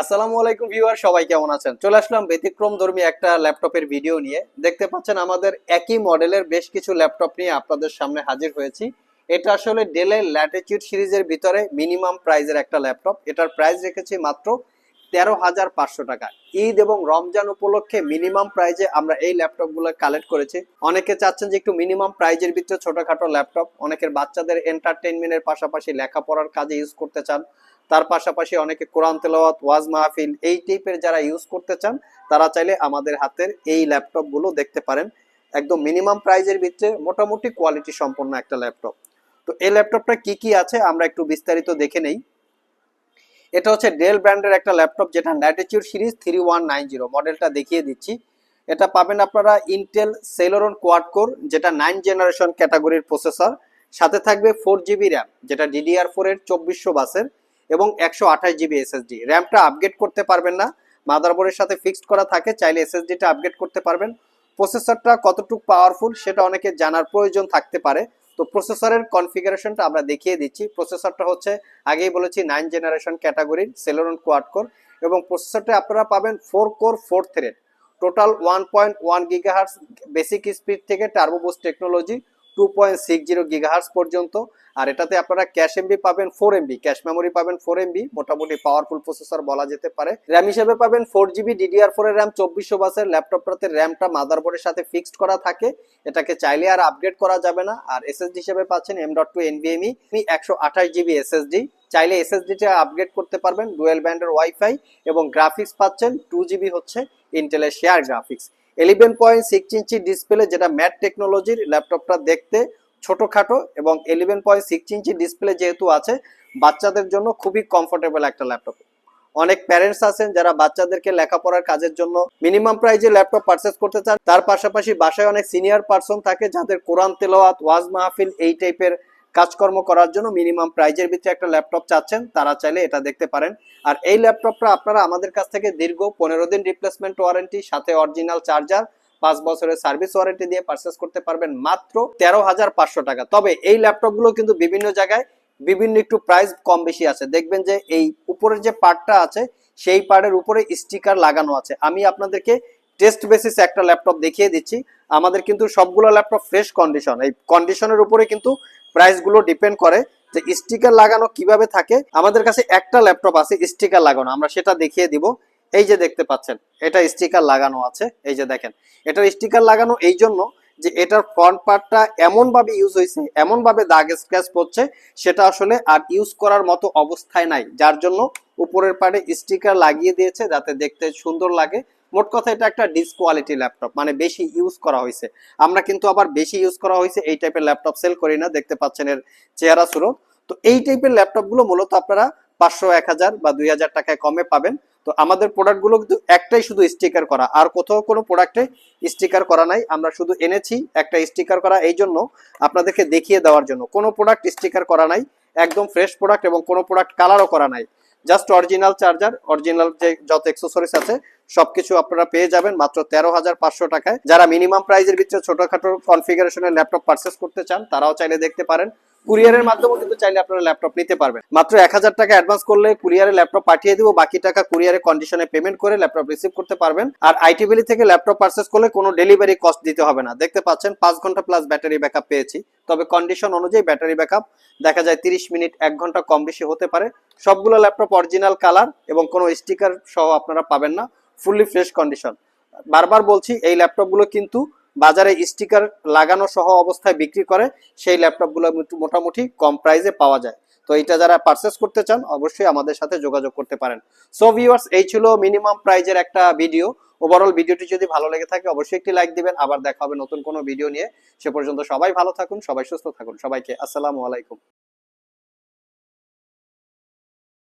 আসসালামু আলাইকুম ভিউয়ার, সবাই কেমন আছেন? চলে আসলাম ব্যতিক্রম ধর্মী একটা ল্যাপটপের ভিডিও নিয়ে। দেখতে পাচ্ছেন আমাদের একই মডেলের বেশ কিছু ল্যাপটপ নিয়ে আপনাদের সামনে হাজির হয়েছি। এটা আসলে ডেলের ল্যাটিটিউড সিরিজের ভিতরে মিনিমাম প্রাইজের একটা ল্যাপটপ। এটার প্রাইস রেখেছি মাত্র তেরো হাজার পাঁচশো টাকা। ঈদ এবং রমজান উপলক্ষে মিনিমাম প্রাইজে আমরা এই ল্যাপটপগুলো কালেক্ট করেছি। অনেকে চাচ্ছেন যে একটু মিনিমাম প্রাইজের ভিতরে ছোটখাটো ল্যাপটপ। অনেকের বাচ্চাদের এন্টারটেনমেন্টের পাশাপাশি লেখাপড়ার কাজে ইউজ করতে চান। তার পাশাপাশি অনেকে কোরআন তেলাওয়াত, ওয়াজ মাহফিল এই টাইপের যারা ইউজ করতে চান, তারা চাইলে আমাদের হাতের এই ল্যাপটপগুলো দেখতে পারেন। একদম মিনিমাম প্রাইজের ভিতরে মোটামুটি কোয়ালিটি সম্পন্ন একটা ল্যাপটপ তো এই ল্যাপটপটা কি কি আছে আমরা একটু বিস্তারিত দেখে নেই। এটা হচ্ছে ডেল ব্র্যান্ডের একটা ল্যাপটপ যেটা Latitude series three one nine zero মডেলটা দেখিয়ে দিচ্ছি। এটা পাবেন আপনারা ইন্টেল সেলোরন কোয়াড কোর যেটা নাইন জেনারেশন ক্যাটাগরির প্রসেসর সাথে থাকবে ফোর জিবি র্যাম যেটা ডিডিআর ফোর এর চব্বিশশো বাসের। এবং একশো আঠাশ জিবি এসএসডি। র্যামটা আপগ্রেড করতে পারবেন না। মাদারবোর্ডের সাথে ফিক্সড করা থাকে, চাইলে এসএসডিটা আপগ্রেড করতে পারবেন। প্রসেসরটা কতটুকু পাওয়ারফুল সেটা অনেকে জানার প্রয়োজন থাকতে পারে। তো প্রসেসরের কনফিগারেশনটা আমরা দেখিয়ে দিচ্ছি। প্রসেসরটা হচ্ছে আগেই বলেছি নাইন জেনারেশন ক্যাটাগরির সেলোরন কোয়াড কোর এবং প্রসেসরটা আপনারা পাবেন four core four thread total one point one gigahertz basic speed থেকে turbo boost technology two point six zero gigahertz পর্যন্ত, আর এটাতে আপনারা ক্যাশ এমবি পাবেন ফোর এমবি ক্যাশ মেমোরি পাবেন ফোর এমবি মোটামুটি পাওয়ারফুল প্রসেসর বলা যেতে পারে। র্যাম হিসেবে পাবেন ফোর জিবি ডিডিআর ফোর এর র্যাম চব্বিশশো বাসের ল্যাপটপটাতে র্যামটা মাদারবোর্ডের সাথে ফিক্সড করা থাকে। এটাকে চাইলে আর আপগ্রেড করা যাবে না, আর এসএসডি হিসেবে পাচ্ছেন এম ডট টু এনভিএমই একশো আঠাশ জিবি এসএসডি চাইলে এসএসডিটা আপগ্রেড করতে পারবেন ডুয়েল ব্যান্ডের ওয়াইফাই এবং গ্রাফিক্স পাচ্ছেন টু জিবি হচ্ছে ইন্টেলের share graphics eleven point six inch display যেটা ম্যাট টেকনোলজির ল্যাপটপটা দেখতে ছোটখাটো এবং eleven point six inch display যেহেতু আছে, বাচ্চাদের জন্য খুবই কমফোর্টেবল একটা ল্যাপটপ অনেক প্যারেন্টস আছেন যারা বাচ্চাদেরকে লেখাপড়ার কাজের জন্য মিনিমাম প্রাইজে ল্যাপটপ পারচেস করতে চান। তার পাশাপাশি বাসায় অনেক সিনিয়র পার্সন থাকে যাদের কোরআন তেলাওয়াত, ওয়াজ মাহফিল এই টাইপের কাজকর্ম করার জন্য মিনিমাম প্রাইজের ভিতরে একটা ল্যাপটপ চাচ্ছেন, তারা চাইলে এটা দেখতে পারেন। আর এই ল্যাপটপটা আপনারা আমাদের কাছ থেকে দীর্ঘ পনেরো দিন রিপ্লেসমেন্ট ওয়ারেন্টি সাথে অরিজিনাল চার্জার পাঁচ বছরের সার্ভিস ওয়ারেন্টি দিয়ে পারচেস করতে পারবেন মাত্র তেরো হাজার পাঁচশো টাকা। তবে এই ল্যাপটপগুলো কিন্তু বিভিন্ন জায়গায় বিভিন্ন একটু প্রাইস কম বেশি আছে। দেখবেন যে এই উপরের যে পার্টটা আছে, সেই পার্টের উপরে স্টিকার লাগানো আছে। আমি আপনাদেরকে টেস্ট বেসিস একটা ল্যাপটপ দেখিয়ে দিচ্ছি। আমাদের কিন্তু সবগুলো ল্যাপটপ ফ্রেশ কন্ডিশন এই কন্ডিশনের উপরে কিন্তু প্রাইসগুলো ডিপেন্ড করে যে স্টিকার লাগানো কীভাবে থাকে। আমাদের কাছে একটা ল্যাপটপ আছে স্টিকার লাগানো। আমরা সেটা দেখিয়ে দিব। এই যে দেখতে পাচ্ছেন, এটা স্টিকার লাগানো আছে। এই যে দেখেন, এটার স্টিকার লাগানো এই জন্য যে এটার ফ্রন্ট পার্টটা এমন ভাবে ইউজ হয়েছে এমন ভাবে দাগ স্ক্র্যাচ পড়ছে সেটা আসলে আর ইউজ করার মতো অবস্থায় নাই। যার জন্য উপরের পার্টে স্টিকার লাগিয়ে দিয়েছে, যাতে দেখতে সুন্দর লাগে। মোট কথা এটা একটা ডিসকোয়ালিটি ল্যাপটপ মানে বেশি ইউজ করা হয়েছে। আমরা কিন্তু আবার বেশি ইউজ করা হয়েছে, এই টাইপের ল্যাপটপ সেল করি না, দেখতে পাচ্ছেন এর চেহারা সুরত। তো এই টাইপের ল্যাপটপগুলো মূলত আপনারা পাঁচশো, এক হাজার বা দুই হাজার টাকায় কমে পাবেন। তো আমাদের প্রোডাক্টগুলো কিন্তু একটাই শুধু স্টিকার করা, আর কোথাও কোনো প্রোডাক্টে স্টিকার করা নাই। আমরা শুধু এনেছি একটা স্টিকার করা, এই জন্য আপনাদেরকে দেখিয়ে দেওয়ার জন্য। কোনো প্রোডাক্ট স্টিকার করা নাই, একদম ফ্রেশ প্রোডাক্ট এবং কোনো প্রোডাক্ট কালারও করা নাই। জাস্ট অরিজিনাল চার্জার, অরিজিনাল যে যত এক্সেসরিজ আছে, সবকিছু আপনারা পেয়ে যাবেন মাত্র তেরো হাজার পাঁচশো টাকায়। যারা মিনিমাম প্রাইজের ভিতরে ছোটখাটো কনফিগারেশনের ল্যাপটপ পারচেস করতে চান, তারাও চাইলে দেখতে পারেন। কুরিয়ারের মাধ্যমে কিন্তু চাইলে আপনারা ল্যাপটপ নিতে পারবেন। মাত্র এক হাজার টাকা অ্যাডভান্স করলে কুরিয়ারে ল্যাপটপ পাঠিয়ে দিব, বাকি টাকা কুরিয়ারে কন্ডিশনে পেমেন্ট করে ল্যাপটপ রিসিভ করতে পারবেন। আর আইটি ভ্যালি থেকে ল্যাপটপ পারচেস করলে কোনো ডেলিভারি কস্ট দিতে হবে না। দেখতে পাচ্ছেন, পাঁচ ঘণ্টা প্লাস ব্যাটারি ব্যাকআপ পেয়েছি। তবে কন্ডিশন অনুযায়ী ব্যাটারি ব্যাকআপ দেখা যায় তিরিশ মিনিট, এক ঘণ্টা কম বেশি হতে পারে। সবগুলো ল্যাপটপ অরিজিনাল কালার এবং কোনো স্টিকার সহ আপনারা পাবেন না। ফুললি ফ্রেশ কন্ডিশন বারবার বলছি, এই ল্যাপটপগুলো কিন্তু বাজারে স্টিকার লাগানো সহ অবস্থায় বিক্রি করে, সেই ল্যাপটপগুলো মোটামুটি কম প্রাইসে পাওয়া যায়। তো এটা যারা পারচেস করতে চান, অবশ্যই আমাদের সাথে যোগাযোগ করতে পারেন। সো ভিউয়ার্স এই ছিল মিনিমাম প্রাইজের একটা ভিডিও ওভারঅল ভিডিওটি যদি ভালো লেগে থাকে, অবশ্যই একটি লাইক দিবেন। আবার দেখা হবে নতুন কোনো ভিডিও নিয়ে। সে পর্যন্ত সবাই ভালো থাকুন, সবাই সুস্থ থাকুন। সবাইকে আসসালামু আলাইকুম।